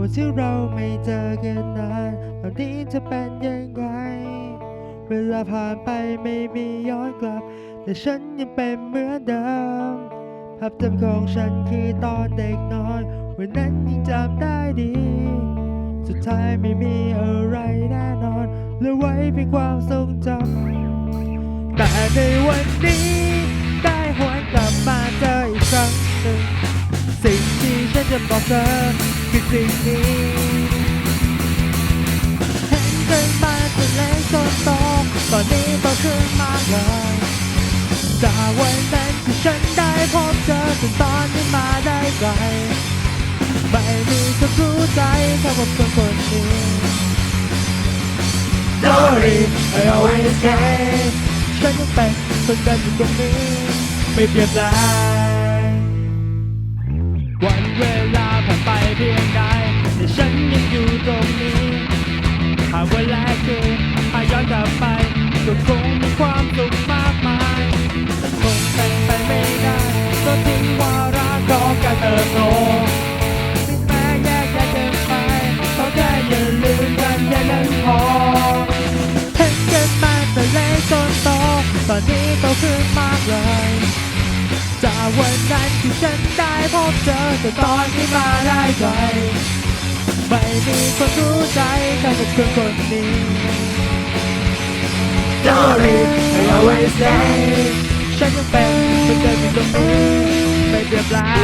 วันที่เราไม่เจอกันนานตอนนี้จะเป็นยังไง เวลาผ่านไปไม่มีย้อนกลับ แต่ฉันยังเป็นเหมือนเดิมภาพจำของฉันคือตอนเด็กน้อย วันนั้นยังจำได้ดี สุดท้ายไม่มีอะไรแน่นอนเหลือไว้เพียงความทรงจำแต่ในวันนี้ ได้หวนกลับมาเจออีกครั้งหนึ่งสิ่งที่ฉันจะบอกเธอ สิ่งนี้เห็นกันมาแต่เล็กจนโตตอนนี้โตขึ้นมากเลยจากวันนั้นที่ฉันได้พบเจอจนตอนนี้มาได้ไกลไม่มีคนรู้ใจเท่ากับคนคนนี้ Don't worry I always care ฉันยังเป็นคนเดิมอยู่ตรงนี้ ไม่เปลี่ยนแปลงวันเวลา ฉันยังอยู่ตรงนี้ หากเวลาคือหากย้อนกลับไปก็คงมีความสุขมากมายแต่คงเป็นไปไม่ได้ก็ทิ้งวาระของการเติบโตถึงแม้แยกย้ายกันไปก็แค่อย่าลืมกันแค่นั้นพอเห็นกันมาแต่เล็กจนโตตอนนี้โตขึ้นมากเลยจากวันนั้นที่ฉันได้พบเจอแต่ตอนนี้มาได้ไกล ไม่มีคนรู้ใจเท่ากับคนคนนี้ Don't worry I always say ฉันยังเป็นคนเดิมอยู่ตรงนี้ไม่เปลี่ยนแปลง